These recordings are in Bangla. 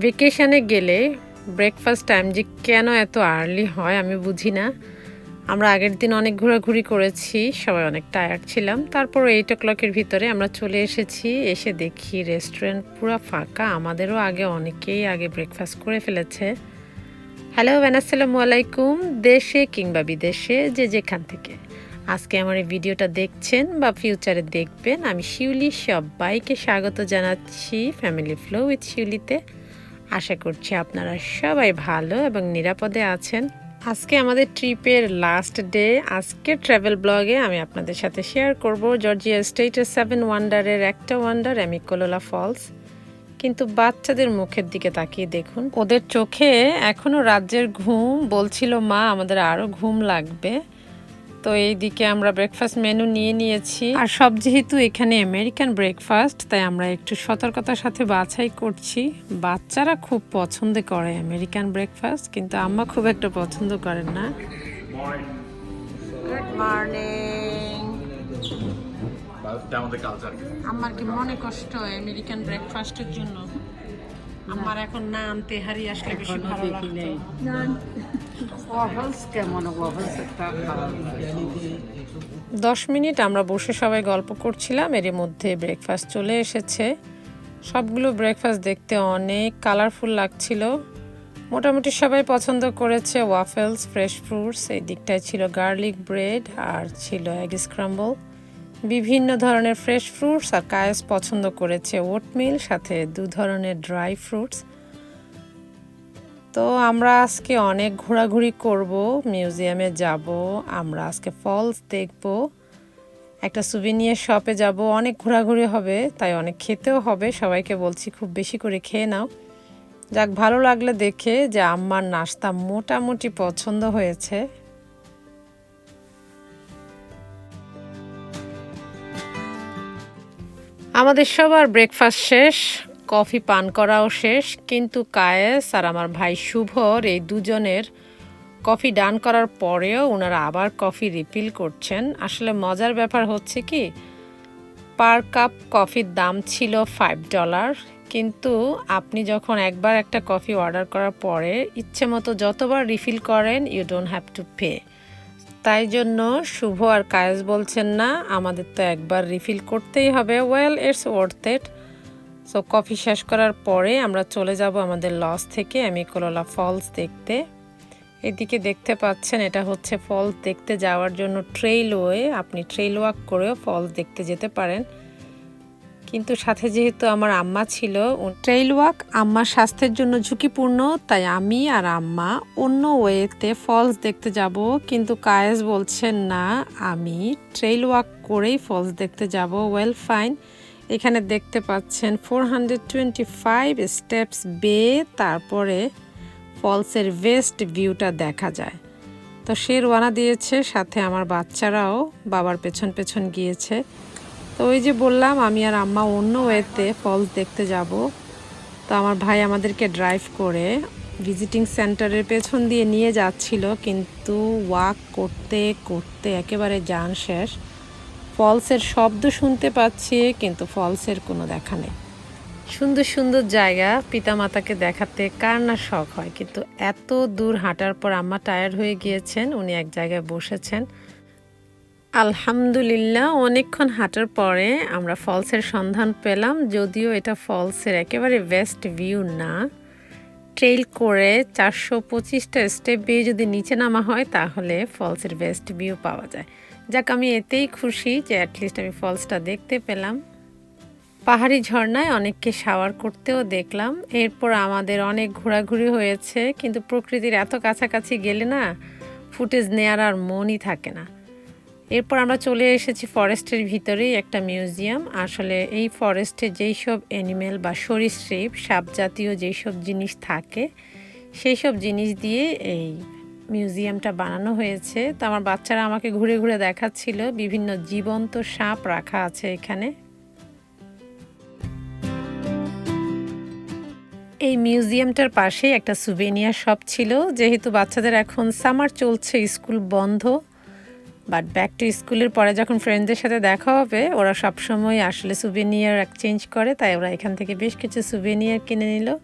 ভেকেশানে গেলে ব্রেকফাস্ট টাইম যে কেন এত আর্লি হয় আমি বুঝি না। আমরা আগের দিন অনেক ঘোরাঘুরি করেছি, সবাই অনেক টায়ার্ড ছিলাম। তারপর এইট ও ক্লকের ভিতরে আমরা চলে এসেছি, এসে দেখি রেস্টুরেন্ট পুরো ফাঁকা, আমাদেরও আগে অনেকেই আগে ব্রেকফাস্ট করে ফেলেছে। হ্যালো আসসালামু আলাইকুম। দেশে কিংবা বিদেশে যে যেখান থেকে। আজকে আমার এই ভিডিওটা দেখছেন বা ফিউচারে দেখবেন, আমি শিউলি সবাইকে স্বাগত জানাচ্ছি ফ্যামিলি ফ্লো উইথ শিউলিতে। আশা করছি আপনারা সবাই ভালো এবং নিরাপদে আছেন। আজকে আমাদের ট্রিপের লাস্ট ডে আজকের ট্রাভেল ব্লগে আমি আপনাদের সাথে শেয়ার করব জর্জিয়া স্টেটের সেভেন ওয়ান্ডারের একটা ওয়ান্ডার অ্যামিকোলোলা ফলস কিন্তু বাচ্চাদের মুখের দিকে তাকিয়ে দেখুন, ওদের চোখে এখনও রাজ্যের ঘুম, বলছিল মা, আমাদের আরও ঘুম লাগবে। তো এই দিকে আমরা ব্রেকফাস্ট মেনু নিয়ে নিয়েছি। আর সব যেহেতু এখানে আমেরিকান ব্রেকফাস্ট তাই আমরা একটু সতর্কতার সাথে বাছাই করছি। বাচ্চারা খুব পছন্দ করে আমেরিকান ব্রেকফাস্ট কিন্তু আম্মা খুব একটা পছন্দ করেন না। গুড মর্নিং আমার কি মনে কষ্ট আমেরিকান ব্রেকফাস্টের জন্য? আমার এখন নাম তেহারি আসলে বেশি ভালো লাগতো। দশ মিনিট আমরা বসে সবাই গল্প করছিলাম এর মধ্যে ব্রেকফাস্ট চলে এসেছে। সবগুলো ব্রেকফাস্ট দেখতে অনেক কালারফুল লাগছিল। মোটামুটি সবাই পছন্দ করেছে ওয়াফেলস ফ্রেশ ফ্রুটস এই দিকটায় ছিল গার্লিক ব্রেড আর ছিল এগ স্ক্রাম্বল বিভিন্ন ধরনের ফ্রেশ ফ্রুটস আর কায়েস পছন্দ করেছে ওটমিল সাথে দু ধরনের ড্রাই ফ্রুটস তো আমরা আজকে অনেক ঘোরাঘুরি করব, মিউজিয়ামে যাব, আমরা আজকে ফলস দেখব, একটা সুভিনিয়ার শপে যাব, অনেক ঘোরাঘুরি হবে, তাই অনেক খেতেও হবে, সবাইকে বলছি খুব বেশি করে খেয়ে নাও। যাক, ভালো লাগলে দেখে যে আম্মার নাস্তা মোটামুটি পছন্দ হয়েছে। আমাদের সবার ব্রেকফাস্ট শেষ। কফি পান করাও শেষ, কিন্তু কায়েস আর আমার ভাই শুভর এই দুজনের কফি ডান করার পরেও ওনারা আবার কফি রিফিল করছেন। আসলে মজার ব্যাপার হচ্ছে কি, পার কাপ কফির দাম ছিল ফাইভ ডলার কিন্তু আপনি যখন একবার একটা কফি অর্ডার করার পরে ইচ্ছে মতো যতবার রিফিল করেন you don't have to pay তাই জন্য শুভ আর কায়েস বলছেন না, আমাদের তো একবার রিফিল করতেই হবে। Well it's worth it so coffee শেষ করার পরে আমরা চলে যাব আমাদের লস থেকে আমি অ্যামিকোলোলা ফলস দেখতে। এদিকে দেখতে পাচ্ছেন, এটা হচ্ছে ফলস দেখতে যাওয়ার জন্য ট্রেইল ওয়ে আপনি ট্রেইল ওয়াক করেও ফলস দেখতে যেতে পারেন। কিন্তু সাথে যেহেতু আমার আম্মা ছিল ট্রেইল ওয়াক আম্মার স্বাস্থ্যের জন্য ঝুঁকিপূর্ণ, তাই আমি আর আম্মা অন্য ওয়েতে ফলস দেখতে যাব। কিন্তু কায়েস বলছেন, না, আমি ট্রেইল ওয়াক করেই ফলস দেখতে যাব। ওয়েল ফাইন এখানে দেখতে পাচ্ছেন four hundred twenty five steps বে তারপরে ফলসের ওয়েস্ট ভিউটা দেখা যায়। তো সে রওনা দিয়েছে, সাথে আমার বাচ্চারাও বাবার পেছন পেছন গিয়েছে। তো ওই যে বললাম, আমি আর আম্মা অন্য ওয়েতে ফলস দেখতে যাব। তো আমার ভাই আমাদেরকে ড্রাইভ করে ভিজিটিং সেন্টারের পেছন দিয়ে নিয়ে যাচ্ছিল, কিন্তু ওয়াক করতে করতে একেবারে যান শেষ। ফলসের শব্দ শুনতে পাচ্ছি, কিন্তু ফলসের কোনো দেখা নেই। সুন্দর সুন্দর জায়গা, পিতামাতাকে দেখাতে কার না শখ হয়, কিন্তু এত দূর হাঁটার পর আম্মা টায়ার্ড হয়ে গিয়েছেন, উনি এক জায়গায় বসেছেন। আলহামদুলিল্লাহ, অনেকক্ষণ হাঁটার পরে আমরা ফলসের সন্ধান পেলাম, যদিও এটা ফলসের একেবারে বেস্ট ভিউ না। ট্রেল করে চারশো পঁচিশটা স্টেপ বেয়ে যদি নিচে নামা হয়, তাহলে ফলসের বেস্ট ভিউ পাওয়া যায়। যাক, আমি এতেই খুশি যে অ্যাটলিস্ট আমি ফলসটা দেখতে পেলাম। পাহাড়ি ঝর্ণায় অনেককে শাওয়ার করতেও দেখলাম। এরপর আমাদের অনেক ঘোরাঘুরি হয়েছে, কিন্তু প্রকৃতির এত কাছাকাছি গেলে না ফুটেজ নেয়ার আর মনই থাকে না। এরপর আমরা চলে এসেছি ফরেস্টের ভিতরেই একটা মিউজিয়াম আসলে এই ফরেস্টে যেই সব অ্যানিমেল বা সরীসৃপ, সাপ জাতীয় যেই সব জিনিস থাকে সেই সব জিনিস দিয়ে এই মিউজিয়ামটা বানানো হয়েছে। তো আমার বাচ্চারা আমাকে ঘুরে ঘুরে দেখাচ্ছিল। বিভিন্ন জীবন্ত সাপ রাখা আছে এখানে। এই মিউজিয়ামটার পাশে একটা সুভেনিয়ার শপ ছিল। যেহেতু বাচ্চাদের এখন সামার চলছে স্কুল বন্ধ। বাট ব্যাক টু স্কুলের পরে যখন ফ্রেন্ডদের সাথে দেখা হবে, ওরা সবসময় আসলে সুভেনিয়ার এক্সচেঞ্জ করে। তাই ওরা এখান থেকে বেশ কিছু সুভেনিয়ার কিনে নিল।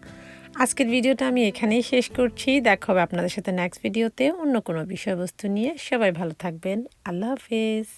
আজকের ভিডিওটা আমি এখানেই শেষ করছি। দেখা হবে আপনাদের সাথে নেক্সট ভিডিওতে অন্য কোনো বিষয়বস্তু নিয়ে। সবাই ভালো থাকবেন। আল্লাহ হাফেজ।